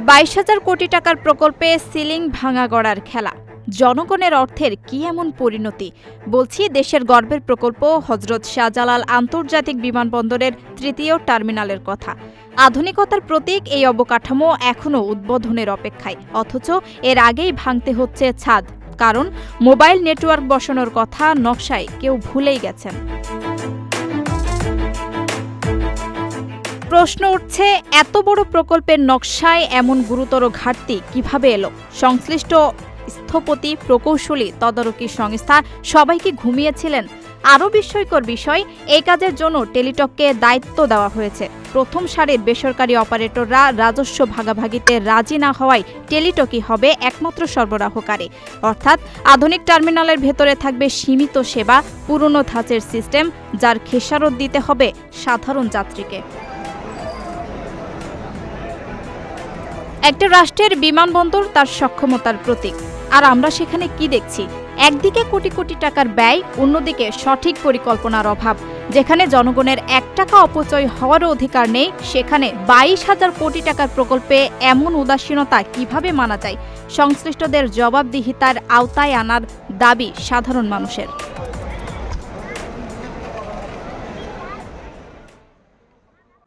বাইশ হাজার কোটি টাকার প্রকল্পে সিলিং ভাঙা গড়ার খেলা। জনগণের অর্থের কি এমন পরিণতি? বলছি, দেশের গর্বের প্রকল্প হজরত শাহজালাল আন্তর্জাতিক বিমানবন্দরের তৃতীয় টার্মিনালের কথা। আধুনিকতার প্রতীক এই অবকাঠামো এখনও উদ্বোধনের অপেক্ষায়। অথচ এর আগেই ভাঙতে হচ্ছে ছাদ। কারণ, মোবাইল নেটওয়ার্ক বসানোর কথা নকশায় কেউ ভুলেই গেছেন। প্রশ্ন উঠছে, এত বড় প্রকল্পের নকশায় এমন গুরুতর ঘাটতি কীভাবে এলো? সংশ্লিষ্ট স্থপতি প্রকৌশলী তদারকি সংস্থা সবাইকে ঘুমিয়েছিলেন। আরও বিস্ময়কর বিষয়, এই কাজের জন্য টেলিটককে দায়িত্ব দেওয়া হয়েছে। প্রথম সারির বেসরকারি অপারেটররা রাজস্ব ভাগাভাগিতে রাজি না হওয়ায় টেলিটকই হবে একমাত্র সরবরাহকারী। অর্থাৎ আধুনিক টার্মিনালের ভেতরে থাকবে সীমিত সেবা, পুরনো ধাঁচের সিস্টেম, যার খেসারত দিতে হবে সাধারণ যাত্রীকে। একটা রাষ্ট্রের বিমানবন্দর তার সক্ষমতার প্রতীক। আর আমরা সেখানে কি দেখছি? একদিকে কোটি কোটি টাকার ব্যয়, অন্যদিকে সঠিক পরিকল্পনার অভাব। যেখানে জনগণের এক টাকা অপচয় হওয়ারও অধিকার নেই, সেখানে বাইশ হাজার কোটি টাকার প্রকল্পে এমন উদাসীনতা কীভাবে মানা যায়? সংশ্লিষ্টদের জবাবদিহিতার আওতায় আনার দাবি সাধারণ মানুষের।